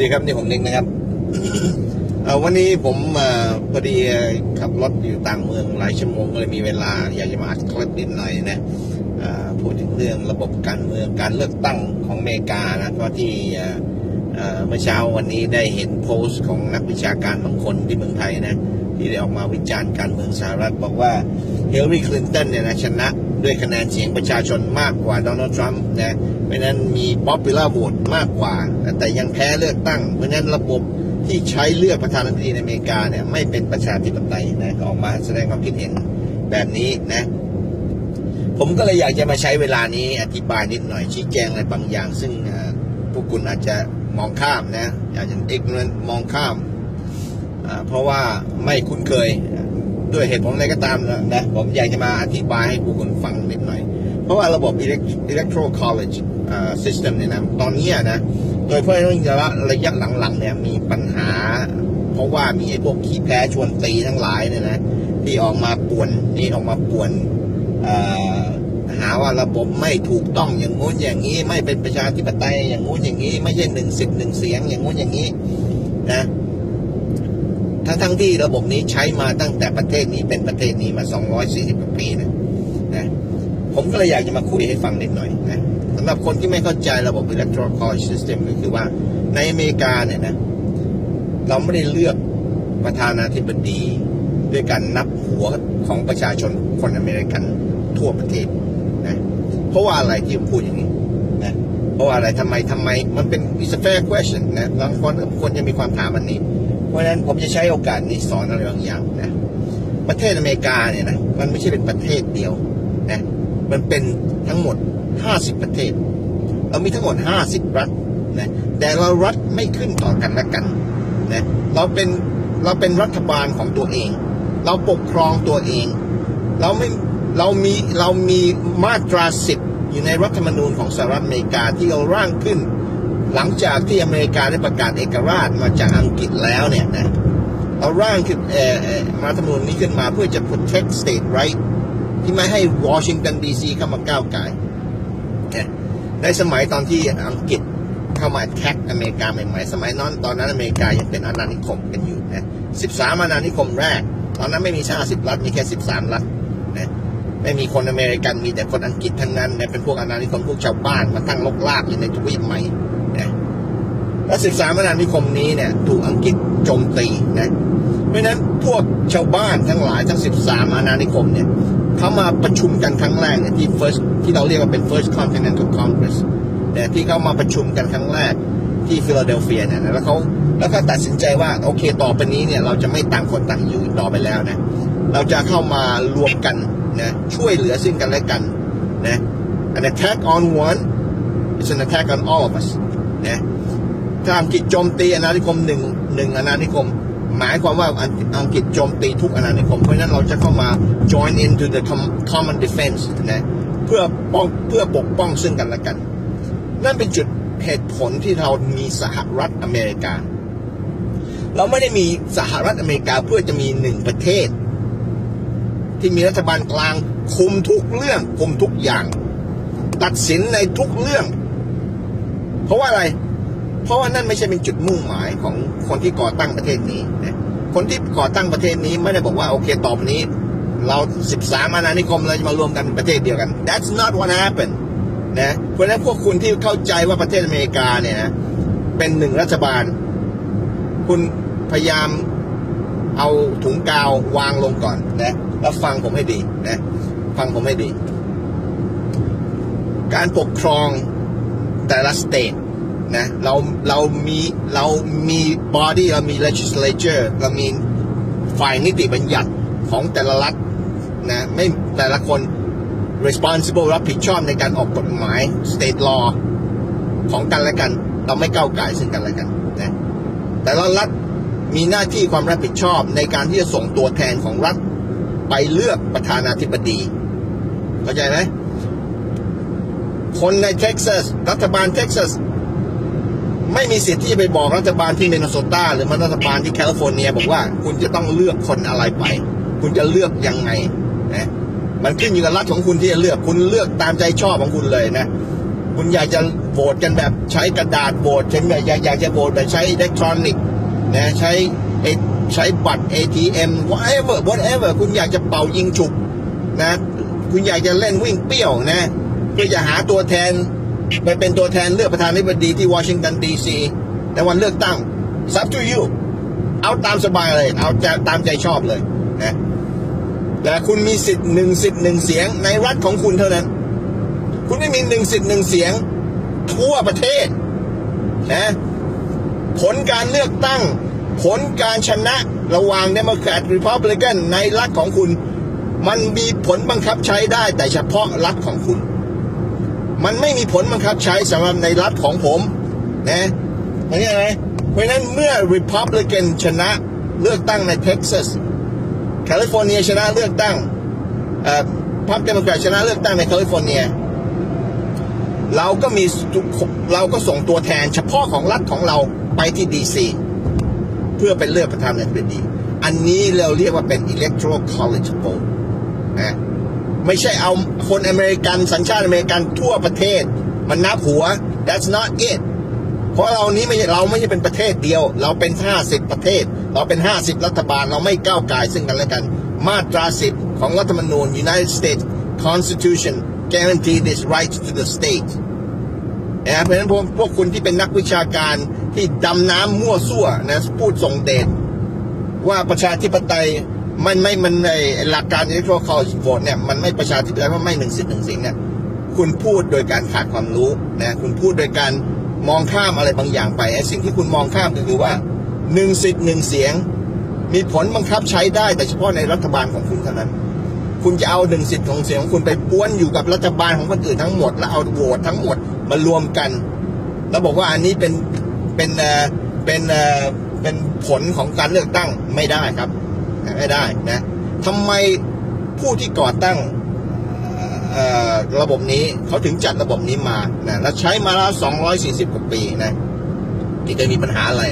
ดีครับนี่ผมนิกนะครับวันนี้ผมพอดีขับรถอยู่ต่างเมืองหลายชั่วโมงก็เลยมีเวลา อยากจะมาอัดคลิปนิดหน่อยนะพูดถึงเรื่องระบบการเมืองการเลือกตั้งของอเมริกานะเพราะที่เมื่อเช้าวันนี้ได้เห็นโพสต์ของนักวิชาการบางคนที่เมืองไทยนะ ที่ได้ออกมาวิจารณ์การเมืองสหรัฐ บอกว่าเฮล a รีคลินตันเนี่ยนะชนะด้วยคะแนนเสียงประชาชนมากกว่าโดนัลด์ทรัมป์นะเพราะนั้นมี popular vote มากกว่า แต่ยังแพ้เลือกตั้ง เพราะนั้นระบบที่ใช้เลือกประธานาธิบดีในอเมริกาเนี่ยไม่เป็นประชาธิปไตยนะออกมาแสดงความคิดเห็นแบบนี้นะผมก็เลยอยากจะมาใช้เวลานี้อธิบายนิดหน่อยชี้แจงอะไรบางอย่าง ซึ่งพวกคุณอาจจะมองข้ามนะอาจจะ ignorant มองข้าม เพราะว่าไม่คุ้นเคยด้วยเหตุผลอะไรก็ตามนะผมอยากจะมาอธิบายให้พวกคุณฟังนิดหน่อย เพราะว่าระบบ electoral college อ่า system เนี่ยนะตอนนี้นะโดยเฉพาะเรื่องระยะหลังๆเนี่ยมีปัญหา เพราะว่ามีไอ้พวกขี้แพ้ชวนตีทั้งหลายเนี่ยนะที่ออกมาป่วนนี่ออกมาป่วนหาว่าระบบไม่ถูกต้องอย่างงู้นอย่างนี้ ไม่เป็นประชาธิปไตยอย่างงู้นอย่างนี้ ไม่ใช่หนึ่งสิบหนึ่งเสียงอย่างงู้นอย่างนี้นะ ทั้งทั้งที่ระบบนี้ใช้มาตั้งแต่ประเทศนี้เป็นประเทศนี้มา 240กว่าปีนะนะผมก็เลยอยากจะมาคุยให้ฟังนิดหน่อยนะสำหรับคนที่ไม่เข้าใจระบบ electoral college system ก็คือว่าในอเมริกาเนี่ยนะ เราไม่ได้เลือกประธานาธิบดี ด้วยการนับหัวของประชาชนคนอเมริกันทั่วประเทศนะเพราะว่าอะไรที่ผมพูดอย่างนี้นะเพราะว่าอะไรทำไมทำไม มันเป็น is a fair question นะบางคนคนจะมีความถามอันนี้ เพราะฉะนั้นผมจะใช้โอกาสนี้สอนอะไรบางอย่างนะ ประเทศอเมริกาเนี่ยนะ มันไม่ใช่เป็นประเทศเดียวนะ มันเป็นทั้งหมด 50 ประเทศ เรามีทั้งหมด 50 รัฐนะ แต่เรารัฐไม่ขึ้นต่อกันและกันนะ เราเป็นเราเป็นรัฐบาลของตัวเอง เราปกครองตัวเอง เราไม่เรามีเรามีมาตราสิบอยู่ในรัฐธรรมนูญของสหรัฐอเมริกาที่เราร่างขึ้น หลังจากที่อเมริกาได้ประกาศเอกราชมาจากอังกฤษแล้วเนี่ยนะเราร่างขึ้นเอ่อเอ่อรัฐธรรมนูญนี้ขึ้นมาเพื่อจะ protect state right ที่ไม่ให้วอชิงตันดีซีเข้ามาก้าวไก่ายนะในสมัยตอนที่อังกฤษเข้ามาแท็กอเมริกาใหม่ๆ สมัยนั้นตอนนั้นอเมริกายังเป็นอาณานิคมกันอยู่นะ13อาณานิคมแรก ตอนนั้นไม่มีชาติ10รัฐมีแค่ 13 รัฐนะไม่มีคนอเมริกันมีแต่คนอังกฤษทั้งนั้นนะเป็นพวกอาณานิคมพวกชาวบ้านมาตั้งลกลากอยู่ในทวีปใหม่ นะและ13อาณานิคมนี้เนี่ยถูกอังกฤษโจมตีนะเพราะฉะนั้นพวกชาวบ้านทั้งหลายทั้ง 13 อาณานิคมเนี่ยเขามาประชุมกันครั้งแรกเนี่ยที่ first ที่เราเรียกว่าเป็น first continental congress เนี่ยที่เขามาประชุมกันครั้งแรกที่ฟิลาเดลเฟียเนี่ยนะแล้วเขาแล้วก็ตัดสินใจว่าโอเคต่อไปนี้เนี่ยเราจะไม่ต่างคนต่างอยู่อีกต่อไปแล้วนะเราจะเข้ามารวมกันนะช่วยเหลือซึ่งกันและกันนะ an attack on one is an attack on all of us นะถ้าอังกฤษโจมตีอาณานิคมหนึ่งหนึ่งอาณานิคม หมายความว่าอังกฤษโจมตีทุกอาณานิคม เพราะฉะนั้นเราจะเข้ามา join into the common defense นะเพื่อป้องเพื่อปกป้องซึ่งกันและกัน นั่นเป็นจุดเหตุผลที่เรามีสหรัฐอเมริกา เราไม่ได้มีสหรัฐอเมริกาเพื่อจะมีหนึ่งประเทศ ที่มีรัฐบาลกลางคุมทุกเรื่องคุมทุกอย่าง ตัดสินในทุกเรื่อง เพราะว่าอะไร เพราะว่านั่นไม่ใช่เป็นจุดมุ่งหมายของคนที่ก่อตั้งประเทศนี้นะคนที่ก่อตั้งประเทศนี้ไม่ได้บอกว่าโอเคต่อไปนี้ เรา13อาณานิคมเราจะมารวมกันเป็นประเทศเดียวกัน That's not what happened นะเพราะฉะนั้นพวกคุณที่เข้าใจว่าประเทศอเมริกาเนี่ยนะเป็นหนึ่งรัฐบาล คุณพยายามเอาถุงกาววางลงก่อนนะแล้วฟังผมให้ดีนะฟังผมให้ดี การปกครอง แต่ละสเตทนะเราเรามีเรามี body เรามี legislature เรามีฝ่ายนิติบัญญัติของแต่ละรัฐนะไม่แต่ละคน responsible รับผิดชอบในการออกกฎหมาย state law ของกันและกัน เราไม่ก้าวไก่ซึ่งกันและกันนะแต่ละรัฐมีหน้าที่ความรับผิดชอบในการที่จะส่งตัวแทนของรัฐ ไปเลือกประธานาธิบดีเข้าใจไหม คนในเท็กซัสรัฐบาลเท็กซัสไม่มีสิทธิ์ที่จะไปบอกรัฐบาลที่เมนโซตาหรือมันรัฐบาลที่แคลิฟอร์เนีย บอกว่าคุณจะต้องเลือกคนอะไรไป คุณจะเลือกยังไงนะมันขึ้นอยู่กับรัฐของคุณที่จะเลือกคุณเลือกตามใจชอบของคุณเลยนะ คุณอยากจะโหวตกันแบบใช้กระดาษโหวตฉันอยากอยากอยากจะโหวตแบบใช้อิเล็กทรอนิกส์นะใช้ใช้บัตร ATM whatever whatever คุณอยากจะเป่ายิงฉุกนะ คุณอยากจะเล่นวิ่งเปี้ยวนะ เพื่อจะหาตัวแทนไปเป็นตัวแทนเลือกประธานาธิบดีที่วอชิงตันดีซีในวันเลือกตั้ง up to you เอาตามสบายเลย เอาจะตามใจชอบเลยนะแต่คุณมีสิทธิ์หนึ่งสิทธิ์หนึ่งเสียงในรัฐของคุณเท่านั้น คุณไม่มีหนึ่งสิทธิ์หนึ่งเสียง ทั่วประเทศนะผลการเลือกตั้ง ผลการชนะระหว่างเดโมแครตหรือพ b บลิกันในรัฐของคุณ มันมีผลบังคับใช้ได้แต่เฉพาะรัฐของคุณ มันไม่มีผลบังคับใช้สำหรับในรัฐของผมนะเข้าใจไหมเพราะนั้นเมื่อ Republican ชนะเลือกตั้งในเท็กซัสแคลิฟอร์เนียชนะเลือกตั้งพรรคเดโมแครตชนะเลือกตั้งในแคลิฟอร์เนียเราก็มีเราก็ส่งตัวแทนเฉพาะของรัฐของเราไปที่ดีซีเพื่อเป็นเลือกประธานาธิบดี อันนี้เราเรียกว่าเป็น electoral college vote นะ ไม่ใช่เอาคนอเมริกันสัญชาติอเมริกันทั่วประเทศ มันนับหัว that's not it เพราะเรานี้ไม่เราไม่ใช่เป็นประเทศเดียว เราเป็น 50 ประเทศ เราเป็น 50 รัฐบาลเราไม่ก้าวไก่ซึ่งกันและกัน มาตรา 10 ของรัฐธรรมนูญ United States Constitution guarantee this right to the state นะเพราะฉะนั้นพวกพวกคุณที่เป็นนักวิชาการที่ดำน้ำมั่วซั่วนะพูดส่งเดชว่าประชาธิปไตย มันไม่มันในหลักการ electoral college vote เนี่ยมันไม่ประชาธิปไตยว่าะไม่หนึ่งสิทธิ์หนึ่งเสียงเนี่ยคุณพูดโดยการขาดความรู้นะคุณพูดโดยการมองข้ามอะไรบางอย่างไปไอ้สิ่งที่คุณมองข้ามก็คือว่าหนึ่งสิทธิ์หนึ่งเสียง มีผลบังคับใช้ได้แต่เฉพาะในรัฐบาลของคุณเท่านั้น คุณจะเอาหนึ่งสิทธิ์ของเสียงของคุณไปป้วนอยู่กับรัฐบาลของคนอื่นทั้งหมด แล้วเอาโหวตทั้งหมดมารวมกัน แล้วบอกว่าอันนี้เป็นเป็นเอ่อเป็นเอ่อเป็นผลของการเลือกตั้งไม่ได้ครับ ไม่ได้นะทำไมผู้ที่ก่อตั้งระบบนี้เขาถึงจัดระบบนี้มานะและใช้มาแล้ว 240 กว่าปีนะที่เคยมีปัญหาอะไร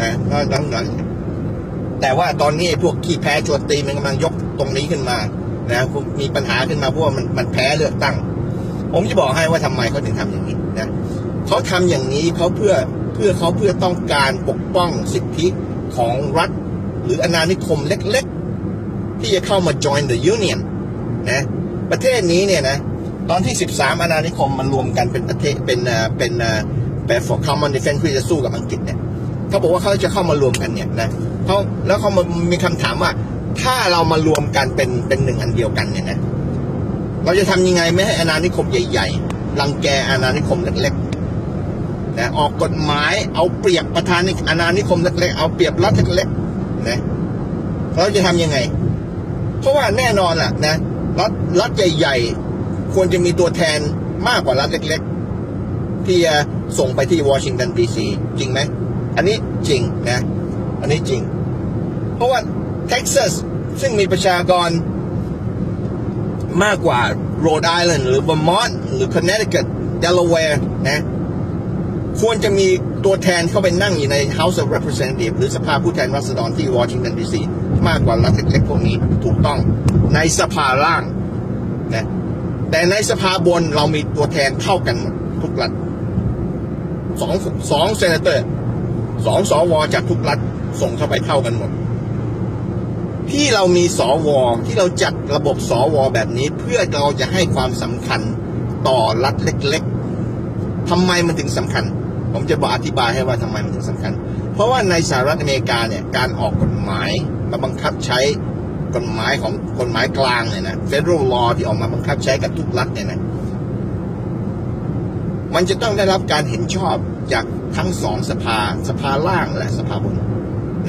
นะก็ต้องน่อยแต่ว่าตอนนี้พวกขี้แพ้ชวนตีมันกำลังยกตรงนี้ขึ้นมานะมีปัญหาขึ้นมาเพราะว่ามันมันแพ้เลือกตั้ง ผมจะบอกให้ว่าทำไมเขาถึงทำอย่างนี้นะเขาทำอย่างนี้เขาเพื่อเพื่อเขาเพื่อต้องการปกป้องสิทธิของรัฐ หรืออาณานิคมเล็กๆ ที่จะเข้ามา join the union นะประเทศนี้เนี่ยนะตอนที่ 13 อาณานิคมมันรวมกันเป็นประเทศเป็นเป็นเป็น for common defense เพื่จะสู้กับอังกฤษเนี่ยเขาบอกว่าเขาจะเข้ามารวมกันเนี่ยนะเขาแล้วเขามีคำถามว่า ถ้าเรามารวมกันเป็นเป็นหนึ่งอันเดียวกันเนี่ยนะเราจะทำยังไงไม่ให้อาณานิคมใหญ่ๆรังแกอาณานิคมเล็กๆนะออกกฎหมายเอาเปรียบประธานอาณานิคมเล็กๆเอาเปรียบรัฐเล็กๆ นะเราจะทำยังไง เพราะว่าแน่นอนล่ะนะรัฐรัฐใหญ่ ๆ ควรจะมีตัวแทนมากกว่ารัฐเล็ก ๆ ที่จะส่งไปที่วอชิงตันดีซีจริงไหม อันนี้จริงนะ อันนี้จริง เพราะว่าเท็กซัสซึ่งมีประชากรมากกว่าโรดไอแลนด์หรือเวอร์มอนต์หรือคอนเน t ิคัตเดลาแวร์นะ ควรจะมีตัวแทนเข้าไปนั่งอยู่ใน House of Representatives หรือสภาผู้แทนราษฎรที่วอชิงตันดีซีมากกว่ารัฐเล็กๆพวกนี้ถูกต้องในสภาล่างนะแต่ในสภาบนเรามีตัวแทนเท่ากันหมดทุกรัฐสองสองเซนเตอร์สองสวจากทุกรัฐส่งเข้าไปเท่ากันหมด ที่เรามีสวที่เราจัดระบบสวแบบนี้เพื่อเราจะให้ความสำคัญต่อรัฐเล็ก ๆทำไมมันถึงสำคัญ ผมจะบอกอธิบายให้ว่าทำไมมันถึงสำคัญ เพราะว่าในสหรัฐอเมริกาเนี่ยการออกกฎหมายมาบังคับใช้กฎหมายของกฎหมายกลางเนี่ยนะ federal law ที่ออกมาบังคับใช้กับทุกรัฐเนี่ยนะมันจะต้องได้รับการเห็นชอบจากทั้งสองสภาสภาล่างและสภาบน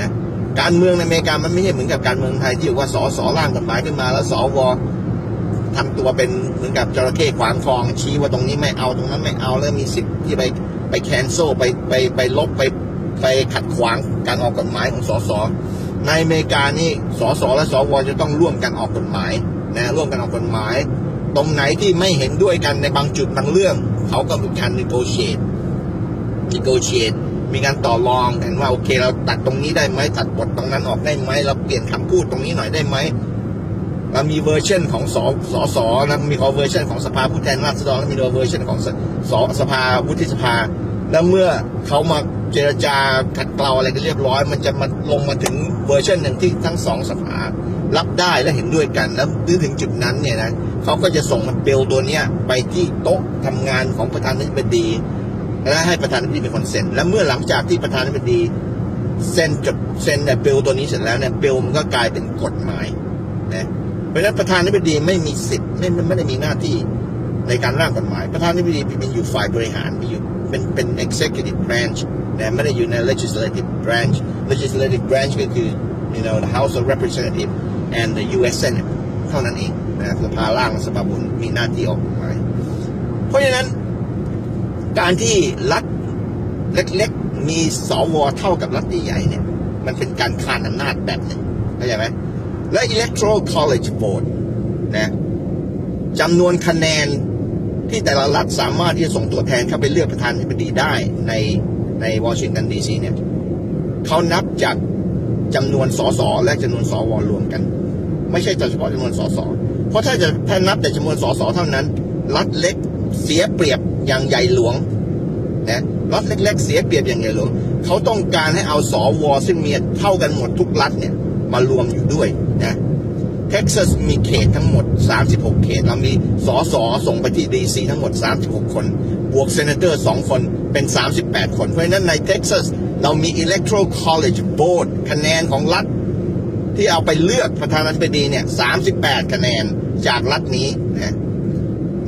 นะการเมืองในอเมริกามันไม่ใช่เหมือนกับการเมืองไทยที่ว่าสอสอร่างกฎหมายขึ้นมา แล้วสวทำตัวเป็นเหมือนกับจระเข้ขวางคลองชี้ว่าตรงนี้ไม่เอาตรงนั้นไม่เอาแล้วมีสิทธิ์ที่ไป ไปแคนเซิลไปไปไปลบไปไปขัดขวางการออกกฎหมายของสสในอเมริกานี่สสและสวจะต้องร่วมกันออกกฎหมายนะร่วมกันออกกฎหมาย ตรงไหนที่ไม่เห็นด้วยกันในบางจุดบางเรื่อง เขาก็มีการ negotiate negotiate มีการต่อรองกันว่าโอเคเราตัดตรงนี้ได้ไหมตัดบทตรงนั้นออกได้ไหมเราเปลี่ยนคำพูดตรงนี้หน่อยได้ไหม เรามีเวอร์ชันของสสสแล้วมีเวอร์ชันของสภาผู้แทนราษฎรแล้วมีเวอร์ชันของสสสภาวุฒิสภา แล้วเมื่อเขามาเจรจาขัดเกลาอะไรกันเรียบร้อย มันจะมาลงมาถึงเวอร์ชันหนึ่งที่ทั้งสองสภารับได้และเห็นด้วยกันแล้วถึงจุดนั้นเนี่ยนะเขาก็จะส่งมันเบลตัวเนี้ยไปที่โต๊ะทำงานของประธานาธิบดีและให้ประธานาธิบดีเป็นคนเซ็นและเมื่อหลังจากที่ประธานาธิบดีเซ็นจดเซ็นเนี่ยเบลตัวนี้เสร็จแล้วเนี่ยเบลมันก็กลายเป็นกฎหมายนะ ราะฉะนั้นประธานาธิบดีไม่มีสิทธิ์ไม่ไม่ได้มีหน้าที่ในการร่างกฎหมาย ประธานาธิบดีเป็นอยู่ฝ่ายบริหารมีอยู่เป็นเป็น executive branch นะไม่ได้อยู่ใน legislative branch legislative branch ก็คือ you know the House of Representatives and the U.S. Senate เท่านั้นเองนะสภาล่างสภาบนมีหน้าที่ออกกฎหมายเพราะฉะนั้นการที่รัฐเล็กๆ มีสวเท่ากับรัฐใหญ่เนี่ย มันเป็นการคานอำนาจแบบหนึ่งเข้าใจไหม และ electoral college vote นะจำนวนคะแนนที่แต่ละรัฐสามารถที่จะส่งตัวแทนเข้าไปเลือกประธานาธิบดีได้ในในวอชิงตันดีซีเนี่ยเขานับจากจำนวนสสและจำนวนสวรวมกัน ไม่ใช่เฉพาะจำนวนสสเพราะถ้าจะถ้านับแต่จำนวนสสเท่านั้น รัฐเล็กเสียเปรียบอย่างใหญ่หลวงนะรัฐเล็ก ๆ เสียเปรียบอย่างใหญ่หลวงเขาต้องการให้เอาสวซึ่งมีเท่ากันหมดทุกรัฐเนี่ย มารวมอยู่ด้วยนะเท็กซัสมีเขตทั้งหมด 36 เขต เรามีสอสอส่งไปที่ดีซีทั้งหมด 36 คน บวกเซนเตอร์ 2 คนเป็น 38 คน เพราะฉะนั้นในเท็กซัสเรามี electoral college board คะแนนของรัฐ ที่เอาไปเลือกประธานาธิบดีเนี่ย 38 คะแนนจากรัฐนี้นะ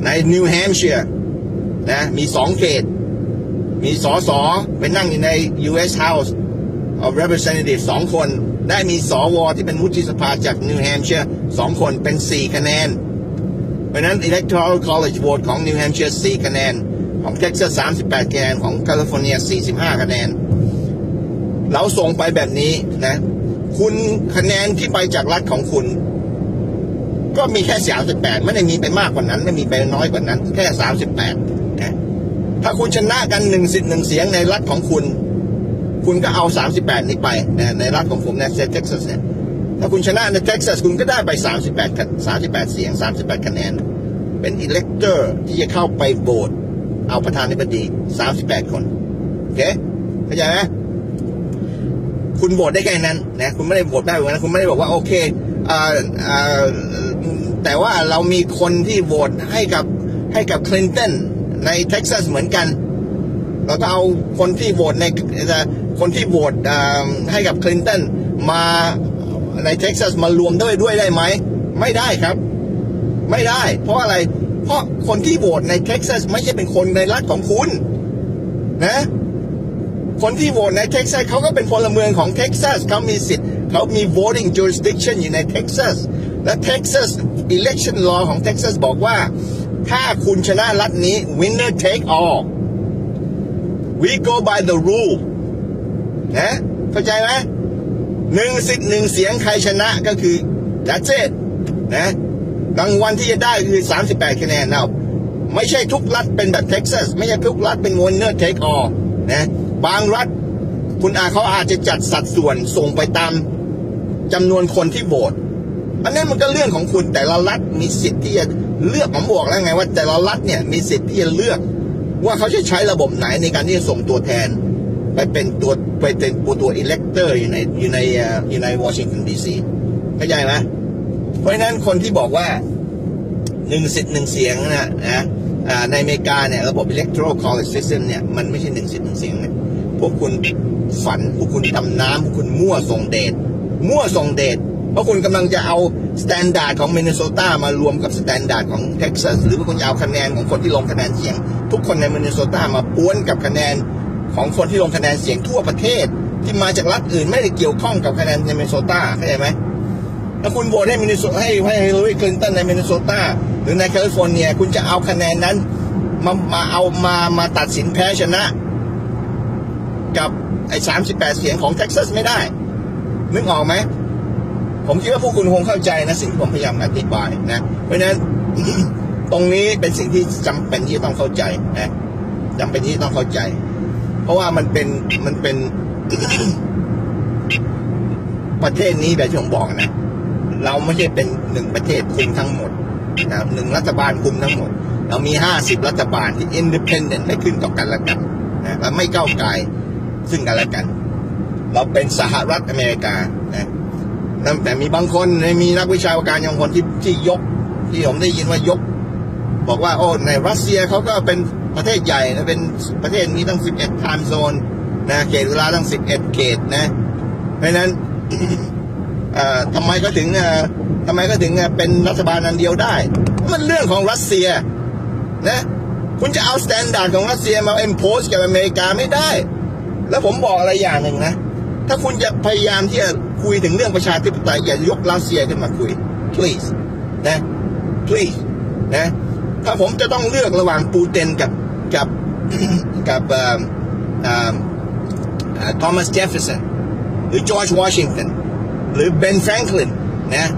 ในนิวแฮมป์เชียร์นะมีสองเขต มีสอสอไปนั่งอยู่ใน U.S. House of Representatives สองคน ได้มีสวที่เป็นวุฒิสภาจากนิวแฮมป์เชียร์สองคนเป็น 4 คะแนน เพราะฉะนั้น Electoral College Vote ของนิวแฮมป์เชียร์4คะแนน ของเท็กซัส38 คะแนน ของแคลิฟอร์เนีย 45 คะแนน เราส่งไปแบบนี้นะ คุณคะแนนที่ไปจากรัฐของคุณ ก็มีแค่ 38 ไม่ได้มีไปมากกว่านั้น ไม่มีไปน้อยกว่านั้น แค่ 38นะถ้าคุณชนะกันหนึ่งสิทธิ์หนึ่งเสียงในรัฐของคุณ คุณก็เอา 38 นี้ไปนะในรัฐของผมในเท็กซัสเนี่ยถ้าคุณชนะในเท็กซัสคุณก็ได้ไป 38 38 เสียง 38 คะแนน เป็นอิเล็กเตอร์ที่จะเข้าไปโหวตเอาประธานาธิบดี 38 คนโอเคเข้าใจไหมคุณโหวตได้แค่นั้นนะคุณไม่ได้โหวตได้เหมือนกันคุณไม่ได้บอกว่าโอเคอ่าอ่าแต่ว่าเรามีคนที่โหวตให้กับให้กับคลินตันในเท็กซัสเหมือนกัน เราก็เอาคนที่โหวตใน คนที่โหวตให้กับคลินตันมาในเท็กซัสมารวมด้วยด้วยได้ไหม ไม่ได้ครับ ไม่ได้ เพราะอะไร เพราะคนที่โหวตในเท็กซัสไม่ใช่เป็นคนในรัฐของคุณ นะ คนที่โหวตในเท็กซัสเขาก็เป็นพลเมืองของเท็กซัสเขามีสิทธิ์เขามี voting jurisdiction อยู่ในเท็กซัสและเท็กซัส election law ของเท็กซัสบอกว่า ถ้าคุณชนะรัฐนี้ winner take all we go by the rule นะเข้าใจไหมหนึ่งสิทธิ์หนึ่งเสียงใครชนะก็คือ that's it นะรางวัลที่จะได้คือ 38 คะแนนนะไม่ใช่ทุกรัฐเป็นแบบเท็กซัส ไม่ใช่ทุกรัฐเป็น winner take all นะบางรัฐคุณอาเขาอาจจะจัดสัดส่วนส่งไปตามจำนวนคนที่โหวตอันนั้มันก็เรื่องของคุณแต่ละรัฐมีสิทธิ์ที่จะเลือกผมบอกแล้วไงว่าแต่ละรัฐเนี่ยมีสิทธิ์ที่จะเลือก ว่าเขาจะใช้ระบบไหนในการที่จะส่งตัวแทน ไปเป็นตัวไปเป็นตัวตัวอิเล็กเตอร์อยู่ในอยู่ในอยู่ในวอชิงตันดีซีเข้าใจไหมเพราะฉะนั้นคนที่บอกว่าหนึ่งสิทธิ์หนึ่งเสียงนะนะในอเมริกาเนี่ยระบบ electoral college system เนี่ยมันไม่ใช่หนึ่งสิทธิ์หนึ่งเสียงนะพวกคุณฝัน พวกคุณดำน้ำพวกคุณมั่วส่งเดชมั่วส่งเดชเพราะคุณกำลังจะเอาสแตนดาร์ดของมินนิโซตามารวมกับสแตนดาร์ดของเท็กซัสหรือว่าคุณจะเอาคะแนนของคนที่ลงคะแนนเสียง ทุกคนในมินนิโซตามาป้วนกับคะแนน ของคนที่ลงคะแนนเสียงทั่วประเทศ ที่มาจากรัฐอื่นไม่ได้เกี่ยวข้องกับคะแนนในมินนิโซตาเข้าใจไหมถ้าคุณโหวตให้มินนิโซให้ให้ฮิลลารีคลินตันในมินนิโซตาหรือในแคลิฟอร์เนีย คุณจะเอาคะแนนนั้น มามาเอามามาตัดสินแพ้ชนะ กับไอ้สามสิบแปดเสียงของเท็กซัสไม่ได้ นึกออกไหมผมคิดว่าพวกคุณคงเข้าใจนะสิ่งที่ผมพยายามอธิบายนะ เพราะฉะนั้นตรงนี้เป็นสิ่งที่จำเป็นที่ต้องเข้าใจนะจำเป็นที่ต้องเข้าใจ ราะว่ามันเป็นมันเป็น ประเทศนี้แบบที่ผมบอกนะ เราไม่ใช่เป็นหนึ่งประเทศคุมทั้งหมดนะครับหนึ่งรัฐบาลคุมทั้งหมด เรามีห้าสิบรัฐบาลที่ independent ไม่ขึ้นต่อกันและกันนะและไม่ก้าวไกลซึ่งกันและกัน เราเป็นสหรัฐอเมริกานะแต่มีบางคนมีนักวิชาการบางคนที่ที่ยก ที่ผมได้ยินว่ายก บอกว่าโอ้ในรัสเซียเขาก็เป็น ประเทศใหญ่นะเป็นประเทศมีตั้ง 11 time zone นะเขตเวลาตั้ง 11 เขตนะเพราะนั้นทำไมก็ถึงทำไมก็ถึงเอ่อเป็นรัฐบาลอันเดียวได้ มันเรื่องของรัสเซียนะคุณจะเอาสแตนดาร์ดของรัสเซียมาเอ็มโพสกับอเมริกาไม่ได้ แล้วผมบอกอะไรอย่างหนึ่งนะ ถ้าคุณจะพยายามที่จะคุยถึงเรื่องประชาธิปไตยอย่ายกรัสเซียขึ้นมาคุย please นะ please นะ ถ้าผมจะต้องเลือกระหว่างปูตินกับ กับกับทอมัสเจฟเฟอร์สันหรือจอร์จวอชิงตันหรือเบนแฟรงคลินนะ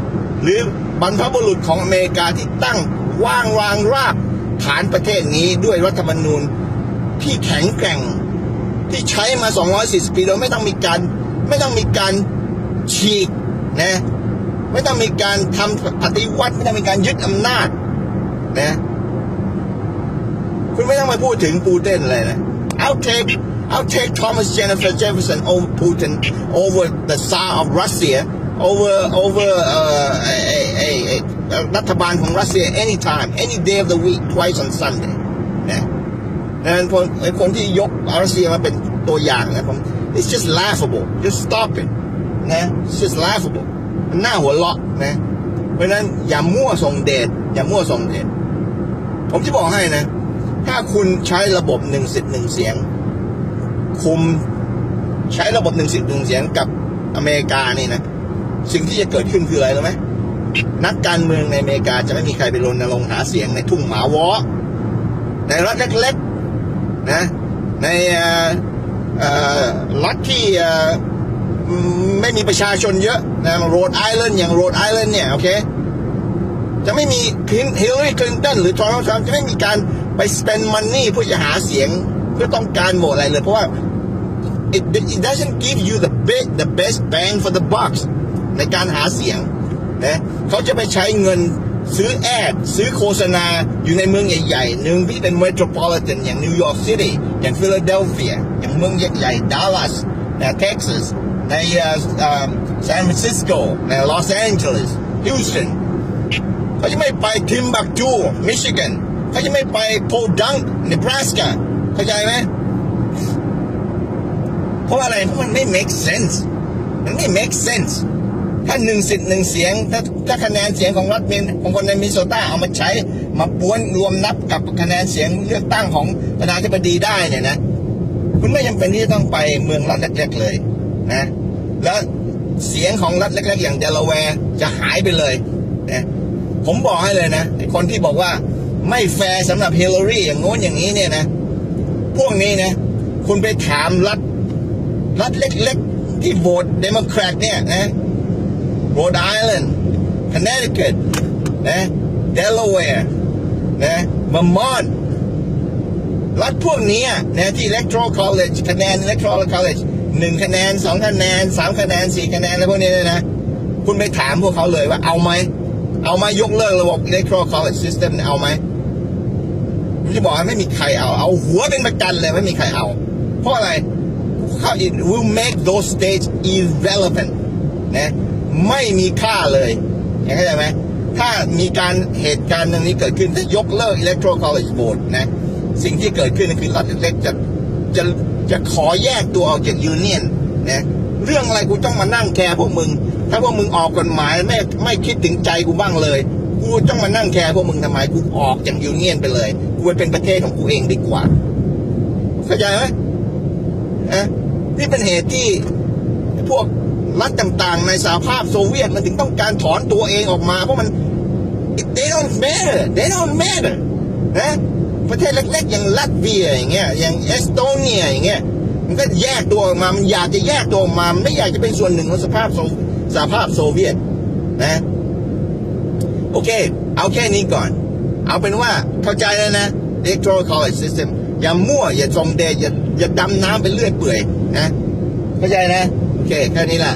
หรือบรรพบุรุษของอเมริกาที่ตั้งว่างรางรากฐานประเทศนี้ด้วยรัฐธรรมนูญที่แข็งแกร่งที่ใช้มา 240 ปีโดยไม่ต้องมีการไม่ต้องมีการฉีกนะไม่ต้องมีการทำปฏิวัติ ไม่ต้องมีการยึดอำนาจนะ คุณไม่ต้องมาพูดถึงปูตินเลยนะ I'll take I'll take Thomas Jennifer Jefferson over Putin over the Tsar of Russia over over เอ่อไอ้ไอ้ไอ้ไอ้รัฐบาลของรัสเซีย anytime any day of the week twice on Sunday นะดังนั้นคนไอ้คนที่ยกรัสเซียมาเป็นตัวอย่างนะผม it's just laughable just stop it นะ it's just laughable มันน่าหัวเราะนะ เพราะฉะนั้นอย่ามั่วส่งเดชอย่ามั่วส่งเดช ผมจะบอกให้นะ ถ้าคุณใช้ระบบหนึ่งสิทธิ์หนึ่งเสียง คุมใช้ระบบหนึ่งสิทธิ์หนึ่งเสียงกับอเมริกานี่นะ สิ่งที่จะเกิดขึ้นคืออะไรรู้ไหมนักการเมืองในอเมริกาจะไม่มีใครไปรณรงค์หาเสียงในทุ่งหมาวอในรัฐเล็กๆนะ ในรัฐที่ไม่มีประชาชนเยอะนะโรดไอแลนด์อย่างโรดไอแลนด์เนี่ย โอเค จะไม่มีฮิลลารีคลินตันหรือโดนัลด์ทรัมป์จะไม่มีการ ไป spend money เพื่อจะหาเสียงเพื่อต้องการโหวตอะไรเลย เพราะว่า it, it doesn't give you the big the best bang for the buck ในการหาเสียงนะเขาจะไปใช้เงินซื้อแอด ซื้อโฆษณาอยู่ในเมืองใหญ่ๆหนึ่งที่เป็น metropolitan อย่างนิวยอร์กซิตี้อย่างฟิลาเดลเฟีย อย่างเมืองใหญ่ๆดัลลัสนะเท็กซัสในซานฟรานซิสโกในลอสแอนเจลิสฮิวสตันเขาจะไม่ไปทิมบักจูมิชิแกน เขาจะไม่ไปโพดังเนบราสกาเข้าใจไหมเพราะอะไรเพราะมันไม่ make sense มันไม่ make sense ถ้าหนึ่งสิทธิ์หนึ่งเสียง ถ้าถ้าคะแนนเสียงของรัฐเมนของคนในมิโซตาเอามาใช้ มาป้วนรวมนับกับคะแนนเสียงเลือกตั้งของประธานาธิบดีได้เนี่ยนะคุณไม่จำเป็นที่จะต้องไปเมืองรัฐเล็กๆเลยนะแล้วเสียงของรัฐเล็กๆอย่างเดลาแวร์จะหายไปเลยนะผมบอกให้เลยนะคนที่บอกว่า ไม่แฟร์สำหรับเฮเลอรี่อย่างโน้นอย่างนี้เนี่ยนะ พวกนี้นะ คุณไปถามรัฐ รัฐเล็กๆ ที่โหวตเดโมแครตเนี่ยนะโรดไอแลนด์คอนเนติคัตนะเดลาแวร์นะมามอนรัฐพวกนี้นะที่ electoral college คะแนน electoral college หนึ่งคะแนนสองคะแนนสามคะแนนสี่คะแนนอะไรพวกนี้เนี่ยนะ คุณไปถามพวกเขาเลยว่าเอาไหม เอาไหมยกเลิกระบบ electoral college system เนี่ยเอาไหม ผมจะบอกว่าไม่มีใครเอา เอาหัวเป็นประกันเลยไม่มีใครเอา เพราะอะไรเขา it will make those states irrelevant นะไม่มีค่าเลยเข้าใจไหมถ้ามีการเหตุการณ์ตรงนี้เกิดขึ้นถ้ายกเลิก electoral college vote นะสิ่งที่เกิดขึ้นคือรัฐเล็กจะจะจะขอแยกตัวออกจากยูเนียนนะเรื่องอะไรกูต้องมานั่งแคร์พวกมึง ถ้าพวกมึงออกกฎหมายไม่ไม่คิดถึงใจกูบ้างเลย กูต้องมานั่งแคร์พวกมึงทำไมกูออกจากยูเนียนไปเลย กูไปเป็นประเทศของกูเองดีกว่า เข้าใจไหมนะนี่เป็นเหตุที่พวกรัฐต่างๆ ในสหภาพโซเวียตมันถึงต้องการถอนตัวเองออกมา เพราะมัน they don't matter they don't matter นะประเทศเล็กๆ อย่างลัตเวียอย่างเงี้ยอย่างเอสโตเนียอย่างเงี้ยมันก็แยกตัวออกมา มันอยากจะแยกตัวออกมา มันไม่อยากจะเป็นส่วนหนึ่งของสภาพโซสหภาพโซเวียตนะ โอเค เอาแค่นี้ก่อน เอาเป็นว่าเข้าใจแล้วนะ electoral college system อย่ามั่ว อย่าจงเดอย่าอย่าดำน้ำไปเรื่อยเปื่อยนะ เข้าใจนะ โอเค แค่นี้แหละ